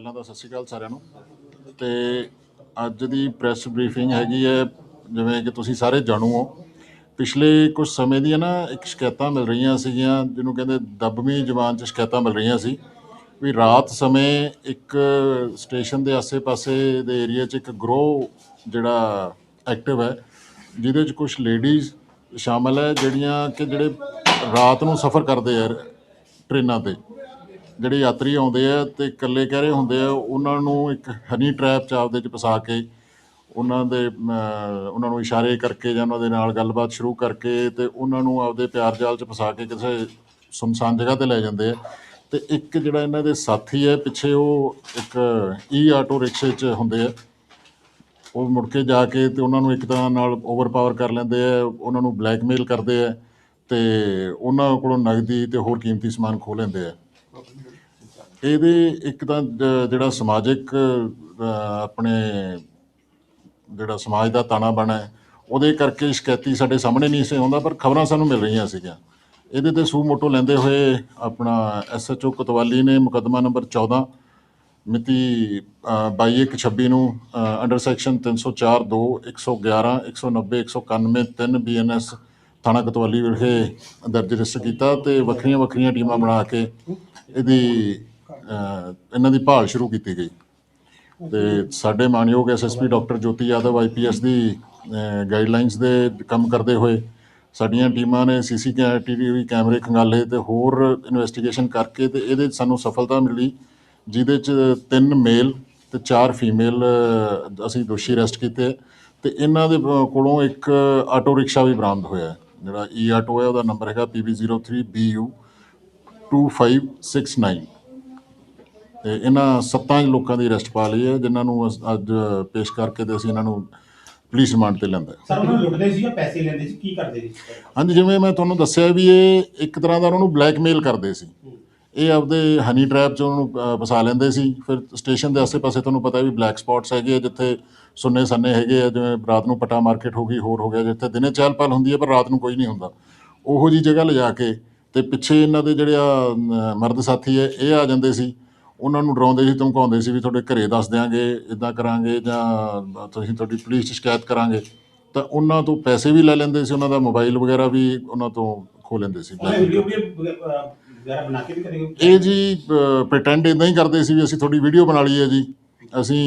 ਪਹਿਲਾਂ ਤਾਂ ਸਤਿ ਸ਼੍ਰੀ ਅਕਾਲ ਸਾਰਿਆਂ ਨੂੰ। ਤੇ ਅੱਜ ਦੀ ਪ੍ਰੈਸ ਬਰੀਫਿੰਗ ਹੈਗੀ ਹੈ, ਜਿਵੇਂ ਕਿ ਤੁਸੀਂ ਸਾਰੇ ਜਾਣੂ ਹੋ। ਪਿਛਲੇ ਕੁਝ ਸਮੇਂ ਦੀਆਂ ਨਾ ਇੱਕ ਸ਼ਿਕਾਇਤਾਂ ਮਿਲ ਰਹੀਆਂ ਸੀਗੀਆਂ, ਜਿਹਨੂੰ ਕਹਿੰਦੇ ਦਬਵੀਂ ਜ਼ਬਾਨ 'ਚ ਸ਼ਿਕਾਇਤਾਂ ਮਿਲ ਰਹੀਆਂ ਸੀ। ਵੀ ਰਾਤ ਸਮੇਂ ਇੱਕ ਸਟੇਸ਼ਨ ਦੇ ਆਸੇ-ਪਾਸੇ ਦੇ ਏਰੀਆ 'ਚ ਇੱਕ ਗਰੋ ਜਿਹੜਾ ਐਕਟਿਵ ਹੈ, ਜਿਹਦੇ 'ਚ ਕੁਝ ਲੇਡੀਜ਼ ਸ਼ਾਮਲ ਹੈ, ਜਿਹੜੀਆਂ ਕਿ ਜਿਹੜੇ ਰਾਤ ਨੂੰ ਸਫ਼ਰ ਕਰਦੇ ਆ ਟ੍ਰੇਨਾਂ ਤੇ। ਜਿਹੜੇ ਯਾਤਰੀ ਆਉਂਦੇ ਆ ਤੇ ਇਕੱਲੇ ਕਹਿ ਰਹੇ ਹੁੰਦੇ ਆ, ਉਹਨਾਂ ਨੂੰ ਇੱਕ ਹਨੀ ਟ੍ਰੈਪ ਚ ਆਪਦੇ ਚ ਫਸਾ ਕੇ, ਉਹਨਾਂ ਦੇ ਉਹਨਾਂ ਨੂੰ ਇਸ਼ਾਰੇ ਕਰਕੇ ਜਾਂ ਉਹਨਾਂ ਦੇ ਨਾਲ ਗੱਲਬਾਤ ਸ਼ੁਰੂ ਕਰਕੇ ਤੇ ਉਹਨਾਂ ਨੂੰ ਆਪਦੇ ਪਿਆਰ ਜਾਲ ਚ ਫਸਾ ਕੇ ਕਿਸੇ ਸੁਨਸਾਨ ਜਗ੍ਹਾ ਤੇ ਲੈ ਜਾਂਦੇ ਆ। ਤੇ ਇੱਕ ਜਿਹੜਾ ਇਹਨਾਂ ਦੇ ਸਾਥੀ ਹੈ ਪਿੱਛੇ ਉਹ ਇੱਕ ਈ ਆਟੋ ਰਿਕਸ਼ੇ 'ਚ ਹੁੰਦੇ ਆ। ਉਹ ਮੁੜ ਕੇ ਜਾ ਕੇ ਤੇ ਉਹਨਾਂ ਨੂੰ ਇੱਕ ਤਰ੍ਹਾਂ ਨਾਲ ਓਵਰਪਾਵਰ ਕਰ ਲੈਂਦੇ ਆ, ਉਹਨਾਂ ਨੂੰ ਬਲੈਕਮੇਲ ਕਰਦੇ ਆ ਤੇ ਉਹਨਾਂ ਕੋਲੋਂ ਨਗਦੀ ਤੇ ਹੋਰ ਕੀਮਤੀ ਸਮਾਨ ਖੋਹ ਲੈਂਦੇ ਆ। ਇਹਦੇ ਇੱਕ ਤਾਂ ਜਿਹੜਾ ਸਮਾਜਿਕ ਆਪਣੇ ਜਿਹੜਾ ਸਮਾਜ ਦਾ ਤਾਣਾ ਬਾਣਾ ਹੈ, ਉਹਦੇ ਕਰਕੇ ਸ਼ਿਕਾਇਤੀ ਸਾਡੇ ਸਾਹਮਣੇ ਨਹੀਂ ਸੀ ਆਉਂਦਾ, ਪਰ ਖਬਰਾਂ ਸਾਨੂੰ ਮਿਲ ਰਹੀਆਂ ਸੀਗੀਆਂ। ਇਹਦੇ ਤੇ ਸੂ ਮੋਟੋ ਲੈਂਦੇ ਹੋਏ ਆਪਣਾ ਐਸਐਚਓ ਕੋਤਵਾਲੀ ਨੇ ਮੁਕੱਦਮਾ ਨੰਬਰ 14 ਮਿਤੀ 22/1/26 ਨੂੰ ਅੰਡਰ ਸੈਕਸ਼ਨ 304 2 111 190 191 3 ਬੀਐਨਐਸ ਥਾਣਾ ਕੋਤਵਾਲੀ ਵਿਖੇ ਦਰਜ ਰਜਿਸਟਰ ਕੀਤਾ ਤੇ ਵੱਖਰੀਆਂ ਵੱਖਰੀਆਂ ਟੀਮਾਂ ਬਣਾ ਕੇ ਇਹਦੀ ਇਹਨਾਂ ਦੀ ਭਾਲ ਸ਼ੁਰੂ ਕੀਤੀ ਗਈ। ਤੇ ਸਾਡੇ ਮਾਨਯੋਗ SSP doctor Jyoti Yadav IPS ਦੀ ਗਾਈਡਲਾਈਨਸ ਦੇ ਕੰਮ ਕਰਦੇ ਹੋਏ ਸਾਡੀਆਂ ਟੀਮਾਂ ਨੇ ਸੀਸੀ ਟੀਵੀ ਕੈਮਰੇ ਖੰਗਾਲੇ ਤੇ ਹੋਰ ਇਨਵੈਸਟੀਗੇਸ਼ਨ ਕਰਕੇ ਤੇ ਇਹਦੇ 'ਚ ਸਾਨੂੰ ਸਫਲਤਾ ਮਿਲੀ, ਜਿਹਦੇ ਚ ਤਿੰਨ ਮੇਲ ਤੇ ਚਾਰ ਫੀਮੇਲ ਅਸੀਂ ਦੋਸ਼ੀ ਅਰੈਸਟ ਕੀਤੇ। ਹੈ ਤੇ ਇਹਨਾਂ ਦੇ ਕੋਲੋਂ ਇੱਕ ਆਟੋ ਰਿਕਸ਼ਾ ਵੀ ਬਰਾਮਦ ਹੋਇਆ ਜਿਹੜਾ ਈ ਆਟੋ ਹੈ, ਉਹਦਾ ਨੰਬਰ ਹੈਗਾ PB03BU 2569 ਤੇ ਇਹਨਾਂ ਸੱਤਾਂ ਲੋਕਾਂ ਦੀ ਅਰੈਸਟ ਪਾ ਲਈ ਹੈ ਜਿਨ੍ਹਾਂ ਨੂੰ ਅਸ- ਅੱਜ ਪੇਸ਼ ਕਰਕੇ ਤੇ ਅਸੀਂ ਇਹਨਾਂ ਨੂੰ ਪੁਲਿਸ ਰਿਮਾਂਡ ਤੇ ਲੈਂਦਾ ਸਰ ਉਹਨਾਂ ਨੂੰ ਲੁੱਟਦੇ ਸੀ ਜਾਂ ਪੈਸੇ ਲੈਂਦੇ ਸੀ? ਕੀ ਕਰਦੇ ਸੀ? ਹਾਂਜੀ ਜਿਵੇਂ ਮੈਂ ਤੁਹਾਨੂੰ ਦੱਸਿਆ ਵੀ ਇਹ ਇੱਕ ਤਰ੍ਹਾਂ ਦਾ ਉਹਨਾਂ ਨੂੰ ਬਲੈਕਮੇਲ ਕਰਦੇ ਸੀ। ਇਹ ਆਪਦੇ ਹਨੀ ਟ੍ਰੈਪ 'ਚ ਉਹਨੂੰ ਅ, ਫਸਾ ਲੈਂਦੇ ਸੀ। ਫਿਰ ਸਟੇਸ਼ਨ ਦੇ ਆਸੇ-ਪਾਸੇ ਤੁਹਾਨੂੰ ਪਤਾ ਵੀ ਬਲੈਕ ਸਪੌਟਸ ਹੈਗੇ ਆ ਜਿੱਥੇ ਸੁੰਨੇ ਸੰਨੇ ਹੈਗੇ ਆ ਜਿਵੇਂ ਰਾਤ ਨੂੰ ਪਟਾ ਮਾਰਕੀਟ ਹੋ ਗਈ ਹੋਰ ਹੋ ਗਿਆ ਜਿੱਥੇ ਦਿਨੇ ਚਹਿਲ ਪਹਿਲ ਹੁੰਦੀ ਹੈ ਪਰ ਰਾਤ ਨੂੰ ਕੋਈ ਨਹੀਂ ਹੁੰਦਾ। ਉਹੋ ਜੀ ਜਗ੍ਹਾ ਲਿਜਾ ਕੇ ਤੇ ਪਿੱਛੇ ਇਹਨਾਂ ਦੇ ਜਿਹੜੇ ਆ ਅਮ, ਮਰਦ ਸਾਥੀ ਹੈ ਇਹ ਆ ਜਾਂਦੇ ਸੀ। ਉਹਨਾਂ ਨੂੰ ਡਰਾਉਂਦੇ ਸੀ ਧਮਕਾਉਂਦੇ ਸੀ ਵੀ ਤੁਹਾਡੇ ਘਰੇ ਦੱਸ ਦਿਆਂਗੇ ਇਦਾਂ ਕਰਾਂਗੇ ਜਾਂ ਤੁਸੀਂ ਤੁਹਾਡੀ ਪੁਲਿਸ 'ਚ ਸ਼ਿਕਾਇਤ ਕਰਾਂਗੇ। ਤਾਂ ਉਹਨਾਂ ਤੋਂ ਪੈਸੇ ਵੀ ਲੈ ਲੈਂਦੇ ਸੀ ਉਹਨਾਂ ਦਾ ਮੋਬਾਈਲ ਵਗੈਰਾ ਵੀ ਉਹਨਾਂ ਤੋਂ ਖੋ ਲੈਂਦੇ ਸੀ। ਇਹ ਜੀ ਪ੍ਰੀਟੈਂਡ ਇਦਾਂ ਹੀ ਕਰਦੇ ਸੀ ਵੀ ਅਸੀਂ ਤੁਹਾਡੀ ਵੀਡੀਓ ਬਣਾ ਲਈ ਹੈ ਜੀ। ਅਸੀਂ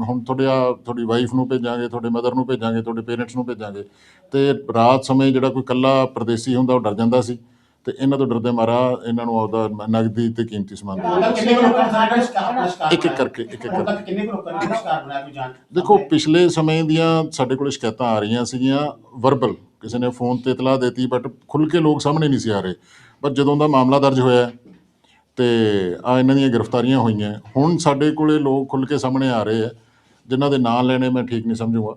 ਹੁਣ ਤੁਹਾਡੇ ਆ ਤੁਹਾਡੀ ਵਾਈਫ ਨੂੰ ਭੇਜਾਂਗੇ ਤੁਹਾਡੇ ਮਦਰ ਨੂੰ ਭੇਜਾਂਗੇ ਤੁਹਾਡੇ ਪੇਰੈਂਟਸ ਨੂੰ ਭੇਜਾਂਗੇ। ਤੇ ਰਾਤ ਸਮੇਂ ਜਿਹੜਾ ਕੋਈ ਕੱਲਾ ਪਰਦੇਸੀ ਹੁੰਦਾ ਉਹ ਡਰ ਜਾਂਦਾ ਸੀ। ਤੇ ਇਹਨਾਂ ਤੋਂ ਡਰਦੇ ਮਾਰਾ ਇਹਨਾਂ ਨੂੰ ਆਪਦਾ ਨਗਦੀ ਤੇ ਕੀਮਤੀ ਸਮਾਨ ਦੇ ਉਹਦਾ ਕਿੰਨੇ ਕੁ ਲੋਕਾਂ ਨੇ ਸਾਡਾ ਸ਼ਿਕਾਰ ਸ਼ਿਕਾਰ ਇੱਕ ਇੱਕ ਕਰਕੇ ਇੱਕ ਇੱਕ ਹੁਣ ਕਰਕੇ। ਤੱਕ ਕਿੰਨੇ ਕੁ ਲੋਕਾਂ ਨੇ ਸ਼ਿਕਾਰ ਬਣਾਇਆ ਕੋਈ ਜਾਣ ਦੇਖੋ ਪਿਛਲੇ ਸਮੇਂ ਦੀਆਂ ਸਾਡੇ ਕੋਲ ਸ਼ਿਕਾਇਤਾਂ ਆ ਰਹੀਆਂ ਸੀਗੀਆਂ ਵਰਬਲ ਕਿਸੇ ਨੇ ਫੋਨ ਤੇ ਇਤਲਾਹ ਦਿੱਤੀ ਬਟ ਖੁੱਲ ਕੇ ਲੋਕ ਸਾਹਮਣੇ ਨਹੀਂ ਸੀ ਆ ਰਹੇ। ਪਰ ਜਦੋਂ ਦਾ ਮਾਮਲਾ ਦਰਜ ਹੋਇਆ ਤੇ ਆ ਇਹਨਾਂ ਦੀਆਂ ਗ੍ਰਿਫਤਾਰੀਆਂ ਹੋਈਆਂ। ਹੁਣ ਸਾਡੇ ਕੋਲੇ ਲੋਕ ਖੁੱਲ ਕੇ ਸਾਹਮਣੇ ਆ ਰਹੇ ਆ ਜਿਨ੍ਹਾਂ ਦੇ ਨਾਂ ਲੈਣੇ ਮੈਂ ਠੀਕ ਨਹੀਂ ਸਮਝੂਗਾ।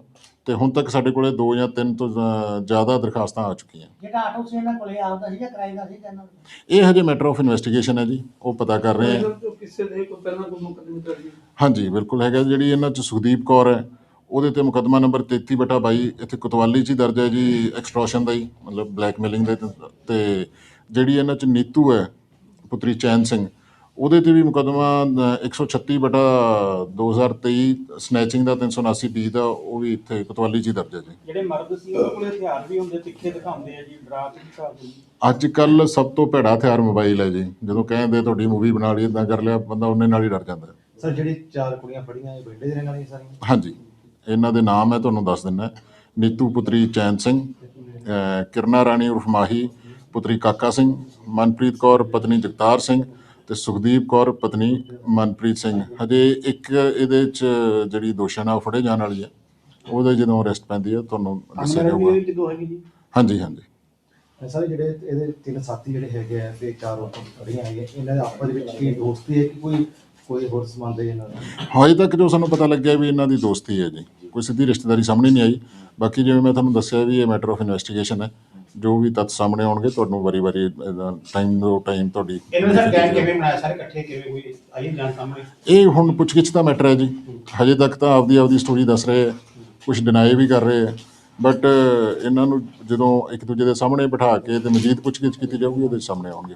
ਤੇ ਹੁਣ ਤੱਕ ਸਾਡੇ ਕੋਲੇ ਦੋ ਜਾਂ ਤਿੰਨ ਤੋਂ ਜ਼- ਜ਼ਿਆਦਾ ਦਰਖਾਸਤਾਂ ਆ ਚੁੱਕੀਆਂ। ਜਿਹੜਾ ਆਟੋ ਸੀ ਇਹਨਾਂ ਕੋਲੇ ਆਉਂਦਾ ਸੀ ਜਾਂ ਕਿਰਾਏ ਦਾ ਸੀ ਜਾਂ ਇਹਨਾਂ ਦਾ? ਇਹ ਹਜੇ ਮੈਟਰ ਆਫ ਇਨਵੈਸਟੀਗੇਸ਼ਨ ਹੈ ਜੀ ਉਹ ਪਤਾ ਕਰ ਰਹੇ ਆ ਜੋ ਕਿਸੇ ਦੇ ਕੋਈ ਪਹਿਲਾਂ ਕੋਈ ਮੁਕੱਦਮੇ ਦਰਜ ਹੈ? ਹਾਂਜੀ ਬਿਲਕੁਲ ਹੈਗਾ ਜਿਹੜੀ ਇਹਨਾਂ ਚ ਸੁਖਦੀਪ ਕੌਰ ਹੈ ਉਹਦੇ ਤੇ ਮੁਕੱਦਮਾ ਨੰਬਰ 33 ਬਟਾ 22 ਇੱਥੇ ਕੋਤਵਾਲੀ ਚ ਹੀ ਦਰਜ ਹੈ ਜੀ ਐਕਸਟ੍ਰੋਸ਼ਨ ਦਾ ਹੀ ਮਤਲਬ ਬਲੈਕਮੇਲਿੰਗ ਦੇ ਤੇ- ਤੇ ਜਿਹੜੀ ਇਹਨਾਂ ਚ ਨੀਤੂ ਹੈ ਪੁੱਤਰੀ ਚੈਨ ਸਿੰਘ ਉਹਦੇ ਤੇ ਵੀ ਮੁਕੱਦਮਾ ਅ, 136 ਬਟਾ 2023 ਸਨੈਚਿੰਗ ਦਾ 379 ਬੀ ਦਾ ਉਹ ਵੀ ਇੱਥੇ ਕੋਤਵਾਲੀ ਚ ਹੀ ਦਰਜ ਹੈ ਜੀ। ਜਿਹੜੇ ਮਰਦ ਸੀ ਉਹਨਾਂ ਕੋਲੇ ਹਥਿਆਰ ਵੀ ਹੁੰਦੇ ਤਿੱਖੇ ਦਿਖਾਉਂਦੇ ਆ ਜੀ ਡਰਾ ਕੇ ਦਿਖਾਉਂਦੇ ਅੱਜ ਕੱਲ ਸਭ ਤੋਂ ਭੈੜਾ ਹਥਿਆਰ ਮੋਬਾਈਲ ਹੈ ਜੀ। ਜਦੋਂ ਕਹਿੰਦੇ ਤੁਹਾਡੀ ਮੂਵੀ ਬਣਾ ਲਈ ਇਦਾਂ ਕਰ ਲਿਆ ਬੰਦਾ ਉਹਨੇ ਨਾਲ ਹੀ ਡਰ ਜਾਂਦਾ ਹੈ। ਸਰ ਜਿਹੜੀ ਚਾਰ ਕੁੜੀਆਂ ਫੜੀਆਂ ਇਹ ਬੇਟੇ ਦੇ ਰਹਿਣ ਵਾਲੀਆਂ ਸਾਰੀਆਂ? ਹਾਂਜੀ। ਇਹਨਾਂ ਦੇ ਨਾਮ ਹੈ ਤੁਹਾਨੂੰ ਦੱਸ ਦਿੰਦਾ। ਨੀਤੂ ਪੁੱਤਰੀ ਚੈਨ ਸਿੰਘ ਕਿਰਨਾ ਰਾਣੀ ਉਰਫ ਮਾਹੀ ਪੁੱਤਰੀ ਕਾਕਾ ਸਿੰਘ ਮਨਪ੍ਰੀਤ ਕੌਰ ਪਤਨੀ ਜਗਤਾਰ ਸਿੰਘ ਤੇ ਸੁਖਦੀਪ ਕੌਰ ਪਤਨੀ ਮਨਪ੍ਰੀਤ ਸਿੰਘ। ਹਜੇ ਇੱਕ ਇਹਦੇ ਚ ਜਿਹੜੀ ਦੋਸ਼ਣ ਆ ਉਹ ਫੜੇ ਜਾਣ ਵਾਲੀ ਹੈ। ਉਹਦੇ ਜਦੋਂ ਅਰੈਸਟ ਪੈਂਦੀ ਹੈ ਤੁਹਾਨੂੰ ਦੱਸਿਆ ਜਾਊਗਾ। ਇਹ ਕਿਦੋਂ ਹੈਗੀ ਜੀ? ਹਾਂਜੀ ਹਾਂਜੀ। ਸਾਰੇ ਜਿਹੜੇ ਇਹਦੇ ਤਿੰਨ ਸਾਥੀ ਜਿਹੜੇ ਹੈਗੇ ਆ ਤੇ ਚਾਰ ਔਰਤਾਂ ਫੜੀਆਂ ਹੈਗੀਆਂ ਇਹਨਾਂ ਦੇ ਆਪਸ ਦੇ ਵਿੱਚ ਕੀ ਦੋਸਤੀ ਹੈ ਕਿ ਕੋਈ ਕੋਈ ਹੋਰ ਸੰਬੰਧ ਹੈ ਇਹਨਾਂ ਦਾ? ਹਜੇ ਤੱਕ ਜੋ ਸਾਨੂੰ ਪਤਾ ਲੱਗਿਆ ਵੀ ਇਹਨਾਂ ਦੀ ਦੋਸਤੀ ਹੈ ਜੀ। ਕੋਈ ਸਿੱਧੀ ਰਿਸ਼ਤੇਦਾਰੀ ਸਾਹਮਣੇ ਨਹੀਂ ਆਈ। ਬਾਕੀ ਜਿਵੇਂ ਮੈਂ ਤੁਹਾਨੂੰ ਦੱਸਿਆ ਵੀ ਇਹ ਮੈਟਰ ਆਫ ਇਨਵੈਸਟੀਗੇਸ਼ਨ ਹੈ। ਜੋ ਵੀ ਤੱਥ ਸਾਹਮਣੇ ਆਉਣਗੇ ਤੁਹਾਨੂੰ ਵਾਰੀ-ਵਾਰੀ ਟਾਈਮ ਤੋਂ ਟਾਈਮ ਤੁਹਾਡੀ ਇਹਨਾਂ ਨੇ ਸਰ ਗੈਂਗ ਕਿਵੇਂ ਬਣਾਇਆ ਸਾਰੇ ਇਕੱਠੇ ਕਿਵੇਂ ਹੋਏ ਆਈ ਜਾਣ ਸਾਹਮਣੇ? ਇਹ ਹੁਣ ਪੁੱਛਗਿੱਛ ਦਾ ਮੈਟਰ ਹੈ ਜੀ। ਹਜੇ ਤੱਕ ਤਾਂ ਆਪਦੀ ਆਪਦੀ ਸਟੋਰੀ ਦੱਸ ਰਹੇ ਆ ਕੁਝ ਡਿਨਾਈ ਵੀ ਕਰ ਰਹੇ ਆ ਬਟ ਇਹਨਾਂ ਨੂੰ ਜਦੋਂ ਇੱਕ ਦੂਜੇ ਦੇ ਸਾਹਮਣੇ ਬਿਠਾ ਕੇ ਤੇ ਮਜ਼ੀਦ ਪੁੱਛਗਿੱਛ ਕੀਤੀ ਜਾਊਗੀ ਉਹਦੇ ਸਾਹਮਣੇ ਆਉਣਗੇ।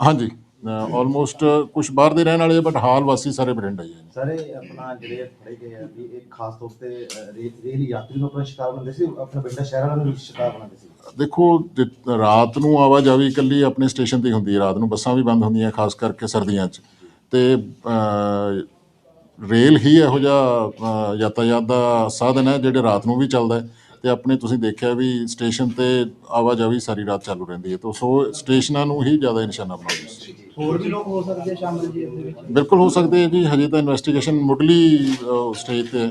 ਹਾਂਜੀ। ਆਲਮੋਸਟ ਕੁਝ ਬਾਹਰ ਦੇ ਰਹਿਣ ਵਾਲੇ ਬਟ ਹਾਲ ਵਾਸੀ ਸਾਰੇ ਬਠਿੰਡਾ ਹੀ ਹੈ ਸਾਰੇ ਆਪਣਾ ਜਿਹੜੇ ਫੜੇ ਗਏ ਆ ਵੀ ਇਹ ਖਾਸ ਤੌਰ ਤੇ ਰੇਲ ਯਾਤਰੀ ਨੂੰ ਆਪਣਾ ਸ਼ਿਕਾਰ ਬਣਾਉਂਦੇ ਸੀ ਆਪਣੇ ਬਠਿੰਡਾ ਸ਼ਹਿਰ ਵਾਲਿਆਂ ਨੂੰ ਵੀ ਸ਼ਿਕਾਰ ਬਣਾਉਂਦੇ ਸੀ? ਦੇਖੋ ਰਾਤ ਨੂੰ ਆਵਾਜਾਈ ਇਕੱਲੀ ਆਪਣੇ ਸਟੇਸ਼ਨ ਤੇ ਹੁੰਦੀ ਹੈ ਰਾਤ ਨੂੰ ਬੱਸਾਂ ਵੀ ਬੰਦ ਹੁੰਦੀਆਂ ਖਾਸ ਕਰਕੇ ਸਰਦੀਆਂ 'ਚ। ਤੇ ਰੇਲ ਹੀ ਇਹੋ ਜਿਹਾ ਯਾਤਾਯਾਤ ਦਾ ਸਾਧਨ ਹੈ ਜਿਹੜੇ ਰਾਤ ਨੂੰ ਵੀ ਚੱਲਦਾ ਹੈ। ਤੇ ਆਪਣੇ ਤੁਸੀਂ ਦੇਖਿਆ ਵੀ ਸਟੇਸ਼ਨ ਤੇ ਆਵਾਜਾਈ ਸਾਰੀ ਰਾਤ ਚਾਲੂ ਰਹਿੰਦੀ ਹੈ ਤਾਂ ਸੋ ਸਟੇਸ਼ਨਾਂ ਨੂੰ ਹੀ ਜ਼ਿਆਦਾ ਨਿਸ਼ਾਨਾ ਬਣਾਉਂਦੇ ਸੀ। ਹੋਰ ਵੀ ਲੋਕ ਹੋ ਸਕਦੇ ਆ ਸ਼ਾਮਲ ਜੀ ਇਹਦੇ ਵਿੱਚ? ਬਿਲਕੁਲ ਹੋ ਸਕਦੇ ਹੈ ਜੀ ਹਜੇ ਤਾਂ ਇਨਵੈਸਟੀਗੇਸ਼ਨ ਮੁੱਢਲੀ ਸਟੇਜ ਤੇ ਹੈ।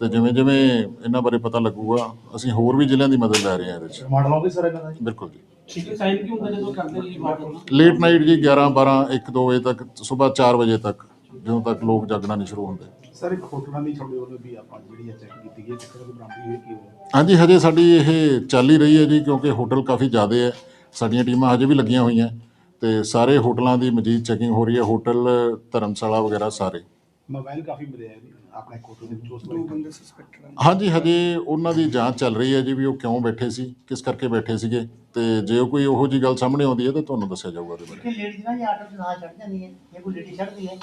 ਤੇ ਜਿਵੇਂ ਜਿਵੇਂ ਇਹਨਾਂ ਬਾਰੇ ਪਤਾ ਲੱਗੂਗਾ ਅਸੀਂ ਹੋਰ ਵੀ ਜ਼ਿਲ੍ਹਿਆਂ ਦੀ ਮਦਦ ਲੈ ਰਹੇ ਹਾਂ ਇਹਦੇ 'ਚ ਰਿਮਾਂਡ ਲਓਗੇ ਸਰ ਇਹਨਾਂ ਦਾ ਜੀ? ਬਿਲਕੁਲ ਜੀ। ਠੀਕ ਹੈ ਸਾਈਨ ਕੀ ਹੁੰਦਾ ਜਦੋਂ ਕਰਦੇ ਜੀ ਬਾਤ ਲੇਟ ਨਾਈਟ ਜੀ 11 12 1 2 ਵਜੇ ਤੱਕ ਸਵੇਰ 4 ਵਜੇ ਤੱਕ ਜਦੋਂ ਤੱਕ ਲੋਕ ਜਾਗਣਾ ਨਹੀਂ ਸ਼ੁਰੂ ਹੁੰਦੇ। ਸਰ ਇੱਕ ਹੋਟਲਾਂ ਦੀ ਤੁਹਾਡੇ ਵੱਲੋਂ ਵੀ ਆਪਾਂ ਜਿਹੜੀ ਚੈੱਕ ਕੀਤੀ ਗਈ ਹੈ ਕਿੱਥੇ ਤੱਕ ਬਰਾਮਦੀ ਹੋਈ ਕੀ ਹੋਇਆ ਹਾਂਜੀ ਹਜੇ ਸਾਡੀ ਇਹ ਚੱਲ ਹੀ ਰਹੀ ਹੈ ਜੀ ਕਿਉਂਕਿ ਹੋਟਲ ਕਾਫੀ ਜ਼ਿਆਦੇ ਹੈ। ਸਾਡੀਆਂ ਟੀਮਾਂ ਹਜੇ ਵੀ ਲੱਗੀਆਂ ਹੋਈਆਂ। ਤੇ ਸਾਰੇ ਹੋਟਲਾਂ ਦੀ ਮਜੀਦ ਚੈਕਿੰਗ ਹੋ ਰਹੀ ਹੈ ਹੋਟਲ ਧਰਮਸ਼ਾਲਾ ਵਗੈਰਾ ਸਾਰੇ। ਮੋਬਾਈਲ ਕਾਫੀ ਮਿਲਿਆ ਹੈ ਆਪਣੇ ਹੋਟਲ ਦੇ ਵਿੱਚ ਉਸ ਦੋ ਬੰਦੇ ਸਸਪੈਕਟਡ ਹਨ। ਹਾਂਜੀ ਹਜੇ ਉਹਨਾਂ ਦੀ ਜਾਂਚ ਚੱਲ ਰਹੀ ਹੈ ਜੀ ਵੀ ਉਹ ਕਿਉਂ ਬੈਠੇ ਸੀ ਕਿਸ ਕਰਕੇ ਬੈਠੇ ਸੀਗੇ। ਤੇ ਜੇ ਕੋਈ ਉਹੋ ਜੀ ਗੱਲ ਸਾਹਮਣੇ ਆਉਂਦੀ ਹੈ ਤਾਂ ਤੁਹਾਨੂੰ ਦੱਸਿਆ ਜਾਊਗਾ ਉਹਦੇ ਬਾਰੇ। ਕਿ ਲੇਡੀਜ਼ ਨਾ ਜੀ ਆਟੋ 'ਚ ਨਾ ਚੜ ਜਾਂਦੀ ਹੈ ਜੇ ਕੋਈ ਲੇਡੀ ਚੜਦੀ ਹੈ।